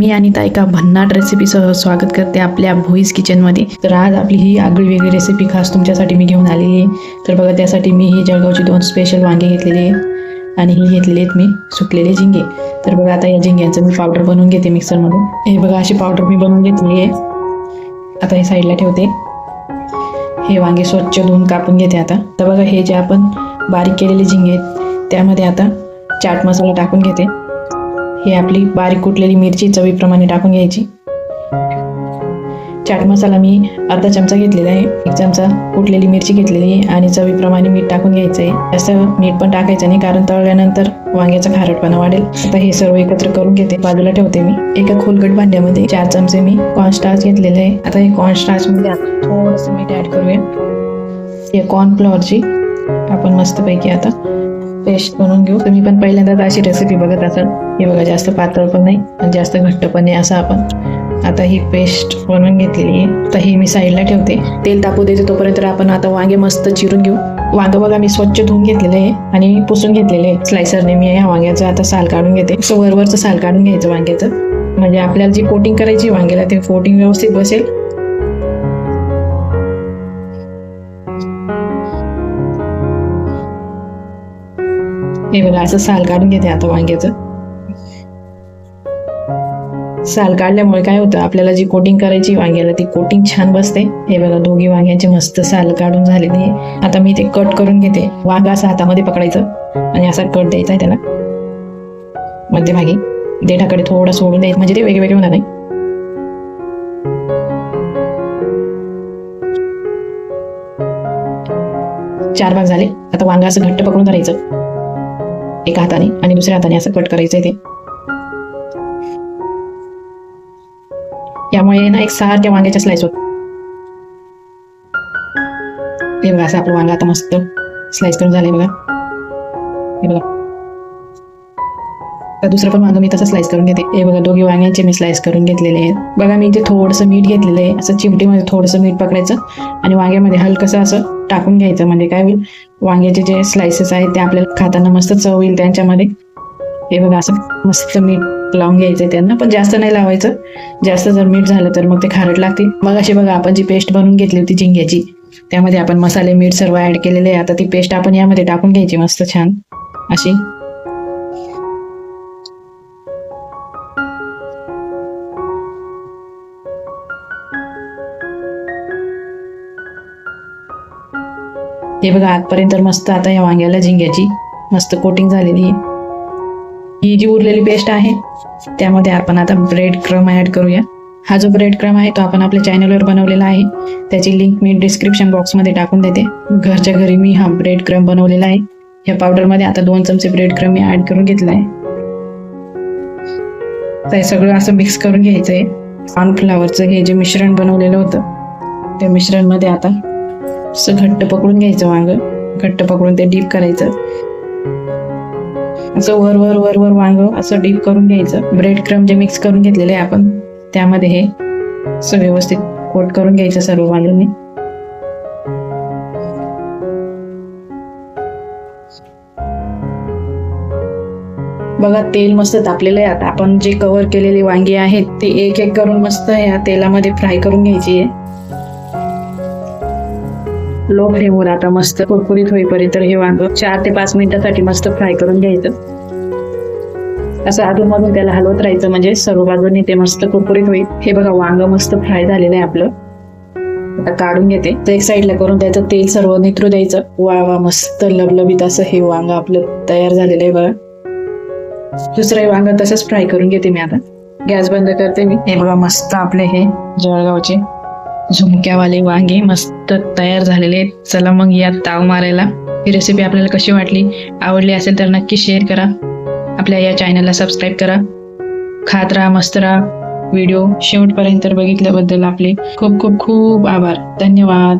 मी आणि एका भन्नाट रेसिपीसह स्वागत करते आपल्या भोईस किचनमध्ये. तर आज आपली ही आगळी वेगळी रेसिपी खास तुमच्यासाठी मी घेऊन आलेली आहे. तर बघा त्यासाठी मी ही जळगावची दोन स्पेशल वांगे घेतलेली आहे आणि ही घेतलेली आहेत मी सुकलेले झिंगे. तर बघा आता या झिंग्यांचं मी पावडर बनवून घेते मिक्सरमध्ये हे बघा अशी पावडर मी बनवून घेतली आहे. आता हे साईडला ठेवते. हे वांगे स्वच्छ धुवून कापून घेते आता. तर बघा हे जे आपण बारीक केलेले झिंगे आहेत त्यामध्ये आता चाट मसाला टाकून घेते. ही आपली बारीक कुटलेली मिरची चवीप्रमाणे टाकून घ्यायची. चाट मसाला मी अर्धा चमचा घेतलेला आहे. एक चमचा कुटलेली मिरची घेतलेली आहे आणि चवीप्रमाणे मीठ टाकून घ्यायचं आहे. जास्त मीठ पण टाकायचं नाही कारण तळल्यानंतर वांग्याचा खारटपणा वाढेल. आता हे सर्व एकत्र करून घेते. बाजूला ठेवते मी. एका खोलगट भांड्यामध्ये चार चमचे मी कॉर्नस्टार्च घेतलेले आहे. आता हे कॉर्नस्टार्च मध्ये थोडंसं मीठ ऍड करूया. हे कॉर्नफ्लॉवरची आपण मस्तपैकी आता पेस्ट बनवून घेऊ. तुम्ही पण पहिल्यांदाच अशी रेसिपी बघत असाल. हे बघा जास्त पातळ पण नाही आणि जास्त घट्ट पण नाही असं आपण आता ही पेस्ट बनवून घेतलेली आहे. तर ही मी साईडला ठेवते. तेल तापू देते तोपर्यंत आपण आता वांगे मस्त चिरून घेऊ. वांग बघा मी स्वच्छ धुवून घेतलेलं आहे आणि पुसून घेतलेले आहे. स्लायसरने मी या वांग्याचं आता साल काढून घेते. सो वरवरचं साल काढून घ्यायचं वांग्याचं. म्हणजे आपल्याला जी कोटिंग करायची वांग्याला ते कोटिंग व्यवस्थित बसेल. हे बघा असं साल काढून घेते आता वांग्याचं. साल काढल्यामुळे काय होतं आपल्याला जी कोटिंग करायची वांग्याला ती कोटिंग छान बसते. हे बघा दोघी वांग्याचे मस्त साल काढून झालेली. आहे आता मी ते कट करून घेते. वांगा असं हातामध्ये पकडायचं. आणि असा कट द्यायचा आहे त्याला. मध्यभागी. देठाकडे थोडं सोडून द्यायचं. म्हणजे ते वेगवेगळे होणार नाही. चार भाग झाले. आता वांगा असं घट्ट पकडून धरायचं. एका हाताने आणि दुसऱ्या हाताने असं कट करायचंय ते. यामुळे ना एक सारख्या वांग्याच्या स्लाइस होत. हे बघा असं आपलं वांगा आता मस्त स्लाइस करून झालंय बघा. हे बघा. आता दुसरं पण वांगं मी तसं स्लाइस करून घेते. हे बघा दोघी वांग्यांचे मी स्लाइस करून घेतलेले आहेत. बघा मी इथे थोडंसं मीठ घेतलेलं आहे. असं चिमटीमध्ये थोडंसं मीठ पकडायचं आणि वांग्यामध्ये हलकंसं असं टाकून घ्यायचं. म्हणजे काय होईल? वांग्याचे जे स्लाइसेस आहेत ते आपल्याला खाताना मस्त चव होईल त्यांच्यामध्ये. हे बघा असं मस्त मीठ लावून घ्यायचं त्यांना. पण जास्त नाही लावायचं. जास्त जर मीठ झालं तर मग ते खारट लागते मग अशी बघा आपण जी पेस्ट बनवून घेतली होती झिंग्याची त्यामध्ये आपण मसाले मीठ सर्व ॲड केलेले आहे. आता ती पेस्ट आपण यामध्ये टाकून घ्यायची. मस्त छान. अशी. हे बघा आतपर्यंत मस्त आता या वांग्याला झिंग्याची मस्त कोटिंग झालेली आहे. ही जी उरलेली पेस्ट आहे त्यामध्ये आपण आता ब्रेड क्रम ॲड करूया. हा जो ब्रेड क्रम आहे तो आपण आपल्या चॅनलवर बनवलेला आहे. त्याची लिंक मी डिस्क्रिप्शन बॉक्समध्ये टाकून देते. घरच्या घरी मी हा ब्रेड क्रम बनवलेला आहे. या पावडरमध्ये आता दोन चमचे ब्रेड क्रम मी ॲड करून घेतला आहे. ते सगळं असं मिक्स करून घ्यायचं आहे कॉर्नफ्लावरचं हे जे मिश्रण बनवलेलं होतं त्या मिश्रणमध्ये आता असं घट्ट पकडून घ्यायचं वांग घट्ट पकडून ते डीप करायचं. असं वर वर वर वर वांग असं डीप करून घ्यायचं. ब्रेड क्रम जे मिक्स करून घेतलेले आहे आपण त्यामध्ये हे असं व्यवस्थित कोट करून घ्यायचं सर्व वांगणी बघा तेल मस्त तापलेलं आहे. आता आपण जे कव्हर केलेली वांगी आहेत ते एक एक करून मस्त या तेलामध्ये फ्राय करून घ्यायची आहे. लो फ्लेमवर आता मस्त कुरकुरीत होईपर्यंत हे वांग चार ते पाच मिनिटासाठी मस्त फ्राय करून घ्यायचं. असं अधूनमधून त्याला हलवत राहायचं म्हणजे सर्व बाजूनी ते मस्त कुरकुरीत होईल. हे बघा वांग मस्त फ्राय झालेलं आहे आपलं. आता काढून घेते. तर एक साईडला करून त्याचं तेल सर्व निथरू द्यायचं. वा वा मस्त लबलबीत असं हे वांग आपलं तयार झालेलं आहे बघा. दुसरंही वांग तसंच फ्राय करून घेते मी आता. गॅस बंद करते मी. हे बघा मस्त आपले हे जळगावचे झुमक्यावाले वांगे मस्त तयार झालेले आहेत. चला मग या ताव मारायला. ही रेसिपी आपल्याला कशी वाटली आवडली असेल तर नक्की शेअर करा. आपल्या या चॅनलला सबस्क्राईब करा. खात राहा मस्त राहा. व्हिडिओ शेवटपर्यंत बघितल्याबद्दल आपले खूप खूप खूप आभार. धन्यवाद.